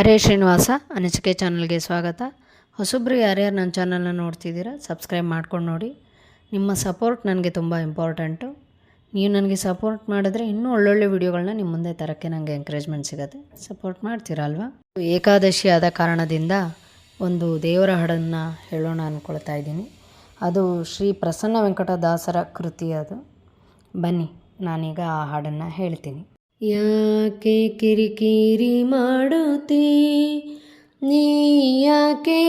ಹರೇ ಶ್ರೀನಿವಾಸ, ಅನಿಸಿಕೆ ಚಾನಲ್ಗೆ ಸ್ವಾಗತ. ಹೊಸಬ್ರು ಯಾರ್ಯಾರು ನನ್ನ ಚಾನಲ್ನ ನೋಡ್ತಿದ್ದೀರಾ, ಸಬ್ಸ್ಕ್ರೈಬ್ ಮಾಡ್ಕೊಂಡು ನೋಡಿ. ನಿಮ್ಮ ಸಪೋರ್ಟ್ ನನಗೆ ತುಂಬ ಇಂಪಾರ್ಟೆಂಟು. ನೀವು ನನಗೆ ಸಪೋರ್ಟ್ ಮಾಡಿದ್ರೆ ಇನ್ನೂ ಒಳ್ಳೊಳ್ಳೆ ವಿಡಿಯೋಗಳನ್ನ ನಿಮ್ಮ ಮುಂದೆ ತರೋಕ್ಕೆ ನನಗೆ ಎಂಕರೇಜ್ಮೆಂಟ್ ಸಿಗುತ್ತೆ. ಸಪೋರ್ಟ್ ಮಾಡ್ತೀರಾ ಅಲ್ವಾ? ಏಕಾದಶಿ ಆದ ಕಾರಣದಿಂದ ಒಂದು ದೇವರ ಹಾಡನ್ನು ಹೇಳೋಣ ಅಂದ್ಕೊಳ್ತಾ ಇದ್ದೀನಿ. ಅದು ಶ್ರೀ ಪ್ರಸನ್ನ ವೆಂಕಟದಾಸರ ಕೃತಿ ಅದು. ಬನ್ನಿ, ನಾನೀಗ ಆ ಹಾಡನ್ನು ಹೇಳ್ತೀನಿ. ಯಾಕೆ ಕಿರಿಕಿರಿ ಮಾಡುತ್ತೀ? ನೀ ಯಾಕೆ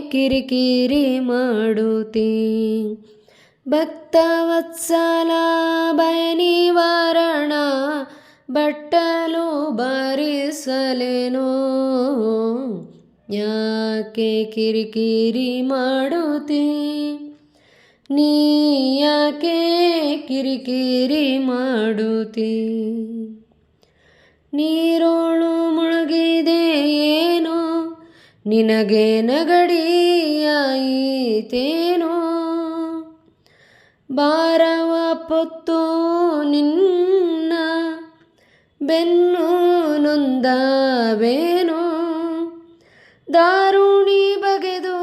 ಕಿರಿಕಿರಿ ಮಾಡುತ್ತೀ? ಭಕ್ತವತ್ಸಲ ಬಯನಿವಾರಣ ಬಟ್ಟಲು ಬಾರಿಸಲೇನೋ? ಯಾಕೆ ಕಿರಿಕಿರಿ ಮಾಡುತ್ತೀ? ನೀ ಯಾಕೆ ಕಿರಿಕಿರಿ ಮಾಡುತ್ತಿ? ನೀರೋಳು ಮುಳುಗಿದೆ ಏನೋ? ನಿನಗೆ ನಗಡಿಯಾಯಿತೇನೋ? ಬಾರವ ಪೊತ್ತು ನಿನ್ನ ಬೆನ್ನು ನೊಂದವೇನೋ? ದಾರುಣಿ ಬಗೆದು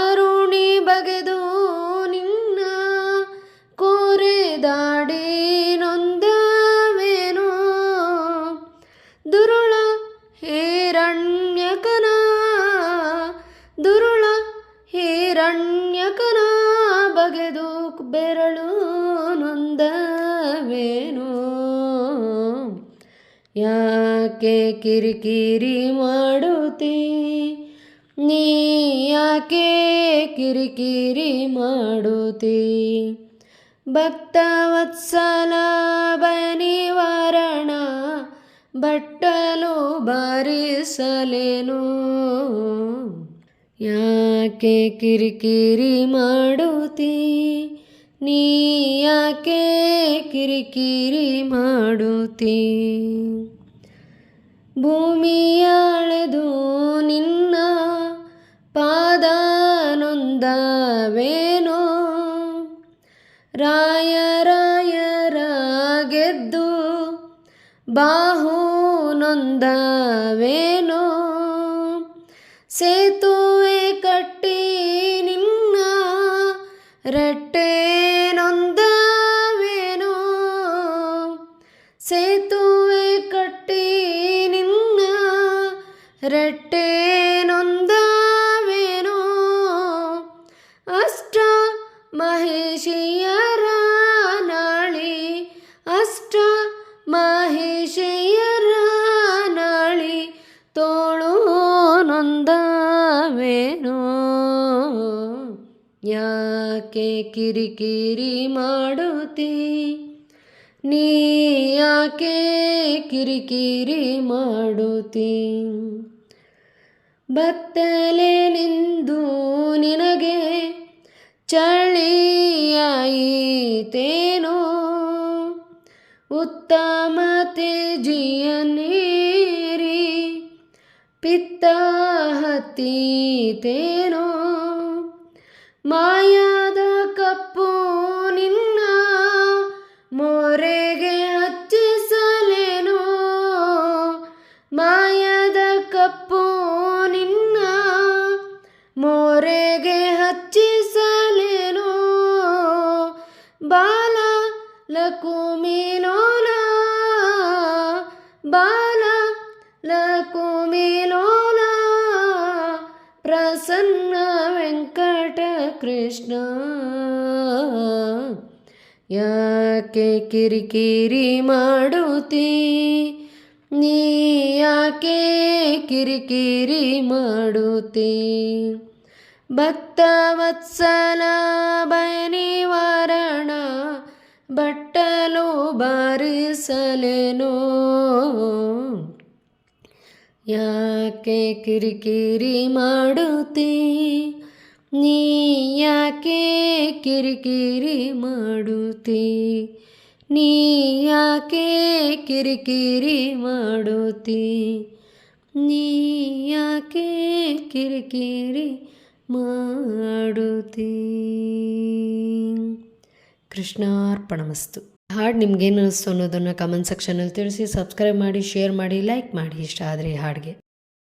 ದಾರುಣಿ ಬಗೆದು ನಿನ್ನ ಕೋರೆ ದಾಡಿ ನೊಂದವೇನೋ ದುರುಳ ಹಿರಣ್ಯಕನ ದುರುಳ ಹಿರಣ್ಯಕನ ಬಗೆದು ಬೆರಳು ನೊಂದವೇನೋ? ಯಾಕೆ ಕಿರಿಕಿರಿ ಮಾಡುತ್ತಿ? ನೀ ಯಾಕೆ ಕಿರಿಕಿರಿ ಮಾಡುತ್ತಿ? ಭಕ್ತವತ್ಸಲ ಬನಿವಾರಣ ನಿವಾರಣ ಬಟ್ಟಲು ಬಾರಿಸಲೇನು? ಯಾಕೆ ಕಿರಿಕಿರಿ ಮಾಡುತ್ತಿ? ನೀ ಯಾಕೆ ಕಿರಿಕಿರಿ ಮಾಡುತ್ತಿ? ಭೂಮಿಯಾಳೆದು ನಿನ್ನ ನೊಂದವೇನೋ ರಾಯ ರಾಯರ ಗೆದ್ದು ಬಾಹು ನೊಂದವೇನೋ? ಸೇತುವೆ ಕಟ್ಟಿ ನಿನ್ನ ರಟ್ಟೆ ನೊಂದವೇನೋ? ಸೇತುವೆ ಕಟ್ಟಿ ನಿನ್ನ ರಟ್ಟೆ ನೊಂದವೇನೋ ಅಷ್ಟ ಮಹೇಶಿಯರ ನಾಳಿ ತೋಳು ನೊಂದವೇನೋ ಯಾಕೆ ಕಿರಿಕಿರಿ ಮಾಡುತ್ತಿ? ನೀ ಯಾಕೆ ಕಿರಿಕಿರಿ ಮಾಡುತ್ತಿ? ಬತ್ತಲೆ ನಿಂದು ನಿನಗೆ ಚಳಿಯಾಯಿತೇನೋ? ಉತ್ತಮ ತೇಜಿಯ ನೀರಿ ಪಿತ್ತ ಹತ್ತೀತೇನೋ ಮಾಯಾದ ಕಪ್ಪು ನಿನ್ನ ಮೋರೆಗೆ ಹಚ್ಚಿಸಲೇನೋ ಮಾಯದ ಲಕುಮಿಲೋಲ ಬಾಲ ಲಕುಮಿಲೋಲ ಪ್ರಸನ್ನ ವೆಂಕಟ ಕೃಷ್ಣ ಯಾಕೆ ಕಿರಿಕಿರಿ ಮಾಡುತ್ತಿ ನೀ ಯಾಕೆ ಕಿರಿಕಿರಿ ಮಾಡುತ್ತಿ ಭಕ್ತವತ್ಸಲ ಭಯ ನಿವಾರಣ ಬಟ್ಟಲು ಬಾರಿಸಲೇನೋ. ಯಾಕೆ ಕಿರಿಕಿರಿ ಮಾಡುತ್ತೀ? ನೀ ಯಾಕೆ ಕಿರಿಕಿರಿ ಮಾಡುತ್ತೀ? ನೀ ಯಾಕೆ ಕಿರಿಕಿರಿ ಮಾಡುತ್ತೀ? ನೀ ಯಾಕೆ ಕಿರಿಕಿರಿ ಮಾಡುತ್ತಿ? ಕೃಷ್ಣಾರ್ಪಣಮಸ್ತು. ಹಾಡು ನಿಮ್ಗೇನು ಅನಿಸ್ತು ಅನ್ನೋದನ್ನು ಕಮೆಂಟ್ ಸೆಕ್ಷನಲ್ಲಿ ತಿಳಿಸಿ ಸಬ್ಸ್ಕ್ರೈಬ್ ಮಾಡಿ ಶೇರ್ ಮಾಡಿ ಲೈಕ್ ಮಾಡಿ ಇಷ್ಟ ಆದರೆ ಈ ಹಾಡಿಗೆ.